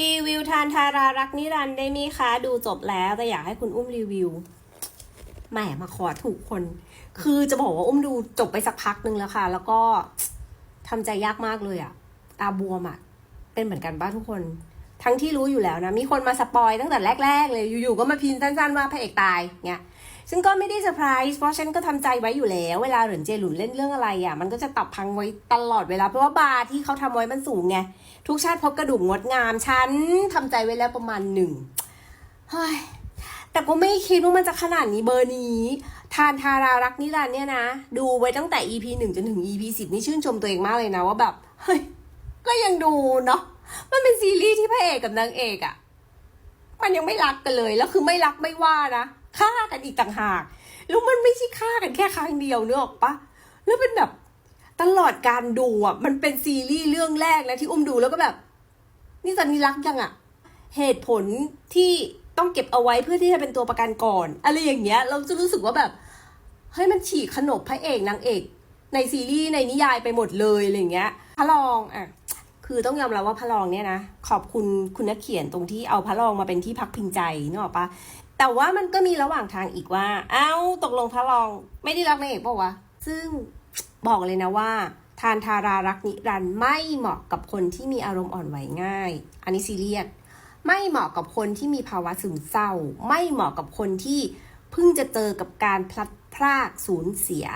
รีวิวทานทารารักนิรันได้ไหมคะ ดูจบแล้วแต่อยากให้คุณอุ้มรีวิวแหมมาขอถูกคน คือจะบอกว่าอุ้มดูจบไปสักพักนึงแล้วค่ะ แล้วก็ทำใจยากมากเลยอะตาบวมอะเป็นเหมือนกันป้าทุกคน ทั้งที่รู้อยู่แล้วนะ มีคนมาสปอยตั้งแต่แรก ๆ เลย อยู่ๆ ก็มาพิมพ์สั้น ๆ ว่าพระเอกตายเงี้ย ซึ่งก็ไม่ได้เซอร์ไพรส์ เพราะฉันก็ทำใจไว้อยู่แล้ว เวลาเหรินเจหลุนเล่นเรื่องอะไรอะ มันก็จะตับพังไว้ตลอดเวลา เพราะว่าบาร์ที่เขาทำไว้มันสูงไง ทุกชาติพบกระดูกงดงาม ฉันทำใจไว้แล้วประมาณหนึ่งเฮ้ย แต่ก็ไม่คิดว่ามันจะขนาดนี้เบอร์นี้ ทานทารารักนิรันเนี่ยนะ ดูไว้ตั้งแต่ EP หนึ่งจนถึง EP สิบนี่ชื่นชมตัวเองมากเลยนะว่าแบบ เฮ้ย ก็ยังดูเนาะ มันเป็นซีรีส์ที่พระเอกกับนางเอกอะมันยังไม่รักกันเลย แล้วคือไม่รักไม่ว่านะฆ่ากันอีกต่างหาก แล้วมันไม่ใช่ฆ่ากันแค่ครั้งเดียวเนออปะแล้วเป็นแบบตลอดการดูอะ มันเป็นซีรีส์เรื่องแรกแล้วที่อุ้มดูแล้วก็แบบ นี่ตอนนี้รักยังอะ เหตุผลที่ต้องเก็บเอาไว้เพื่อที่จะเป็นตัวประกันก่อน อะไรอย่างเงี้ย เราจะรู้สึกว่าแบบเฮ้ยมันฉีกขนบพระเอกนางเอก ในซีรีส์ในนิยายไปหมดเลยอะไรอย่างเงี้ยพระรองอะ คือต้องยอมรับว่าพระรองเนี่ยนะขอบคุณคุณนักเขียนตรงที่เอาพระรองมาเป็นที่พักพิงใจนึกออกปะแต่ว่ามันก็มีระหว่างทางอีกว่า เอ้าตกลงพระรองไม่ได้รักนางเอกปะวะ ซึ่งบอกเลยนะว่า ทานทารารักนิรันต์ไม่เหมาะกับคนที่มีอารมณ์อ่อนไหวง่าย อันนี้ซีเรียสไม่เหมาะกับคนที่มีภาวะซึมเศร้า ไม่เหมาะกับคนที่เพิ่งจะเจอกับการพลัดพรากสูญเสีย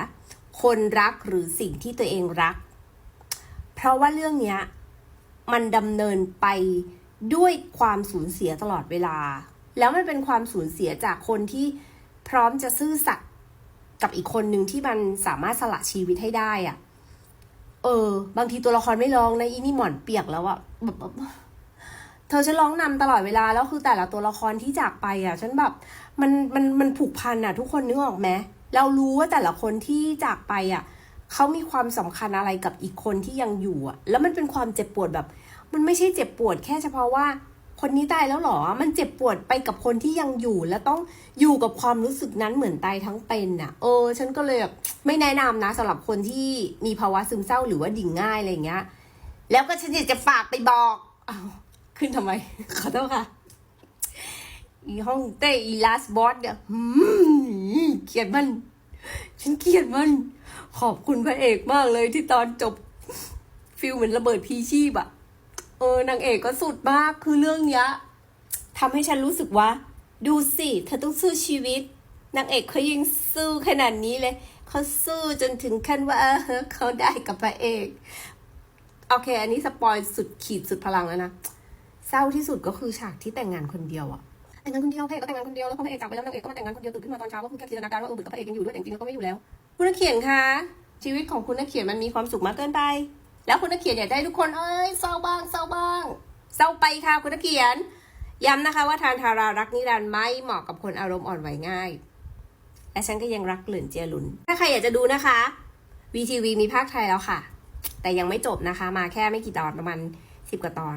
คนรักหรือสิ่งที่ตัวเองรัก เพราะว่าเรื่องเนี้ย มันดำเนินไปด้วยความสูญเสียตลอดเวลา แล้วมันเป็นความสูญเสียจากคนที่พร้อมจะซื่อสัตย์กับอีกคนหนึ่งที่มันสามารถสละชีวิตให้ได้อะเออ บางทีตัวละครไม่ร้องนะอีนี่หมอนเปียกแล้วอะแบบเธอฉันร้องนำตลอดเวลาแล้วคือแต่ละตัวละครที่จากไปอะฉันแบบมันมันมันผูกพันอะทุกคนนึกออกไหมเรารู้ว่าแต่ละคนที่จากไปอะ เขามีความสำคัญอะไรกับอีกคนที่ยังอยู่อะแล้วมันเป็นความเจ็บปวดแบบ มันไม่ใช่เจ็บปวดแค่เฉพาะว่า คนนี้ตายแล้วหรอ มันเจ็บปวดไปกับคนที่ยังอยู่ แล้วต้องอยู่กับความรู้สึกนั้นเหมือนตายทั้งเป็นน่ะเออ ฉันก็เลยแบบไม่แนะนำนะสำหรับคนที่มีภาวะซึมเศร้าหรือว่าดิ่งง่ายอะไรเงี้ย แล้วก็ฉันอยากจะฝากไปบอกอ้าวขึ้นทำไม ขอโทษค่ะอีห้องเต้อีลาสบอสเนี่ยหืมเกลียดมัน ฉันเกลียดมัน ขอบคุณพระเอกมากเลยที่ตอนจบฟิลเหมือนระเบิดพีชีพอะเออนางเอกก็สุดมากคือเรื่องเนี้ยทำให้ฉันรู้สึกว่า ดูสิเธอต้องสู้ชีวิตนางเอกเขายังสู้ขนาดนี้เลยเขาสู้จนถึงขั้นว่าเออเขาได้กับพระเอกโอเค อันนี้สปอยสุดขีดสุดพลังแล้วนะเศร้าที่สุดก็คือฉากที่แต่งงานคนเดียวอะ แต่งงานคนเดียวพระเอกก็แต่งงานคนเดียวแล้วพอพระเอกจากไปแล้วนางเอกก็มาแต่งงานคนเดียวตื่นขึ้นมาตอนเช้าก็คือแค่จินตนาการว่าเออบึกกับพระเอกยังอยู่ด้วยแต่จริงๆแล้วก็ไม่อยู่แล้ว คุณนักเขียนคะชีวิตของคุณนักเขียนมันมีความสุขมากเกินไป แล้วคุณนักเขียนอยากได้ทุกคนเอ้ยเศร้าบ้างเศร้าบ้างเศร้าไปค่ะคุณนักเขียนย้ำนะคะว่าทานทารารักนิรันดร์ไม่เหมาะกับคนอารมณ์อ่อนไหวง่าย และฉันก็ยังรักเหลือนเจียหลุน ถ้าใครอยากจะดูนะคะ VTV มีภาคไทยแล้วค่ะ แต่ยังไม่จบนะคะ มาแค่ไม่กี่ตอนประมาณสิบกว่าตอน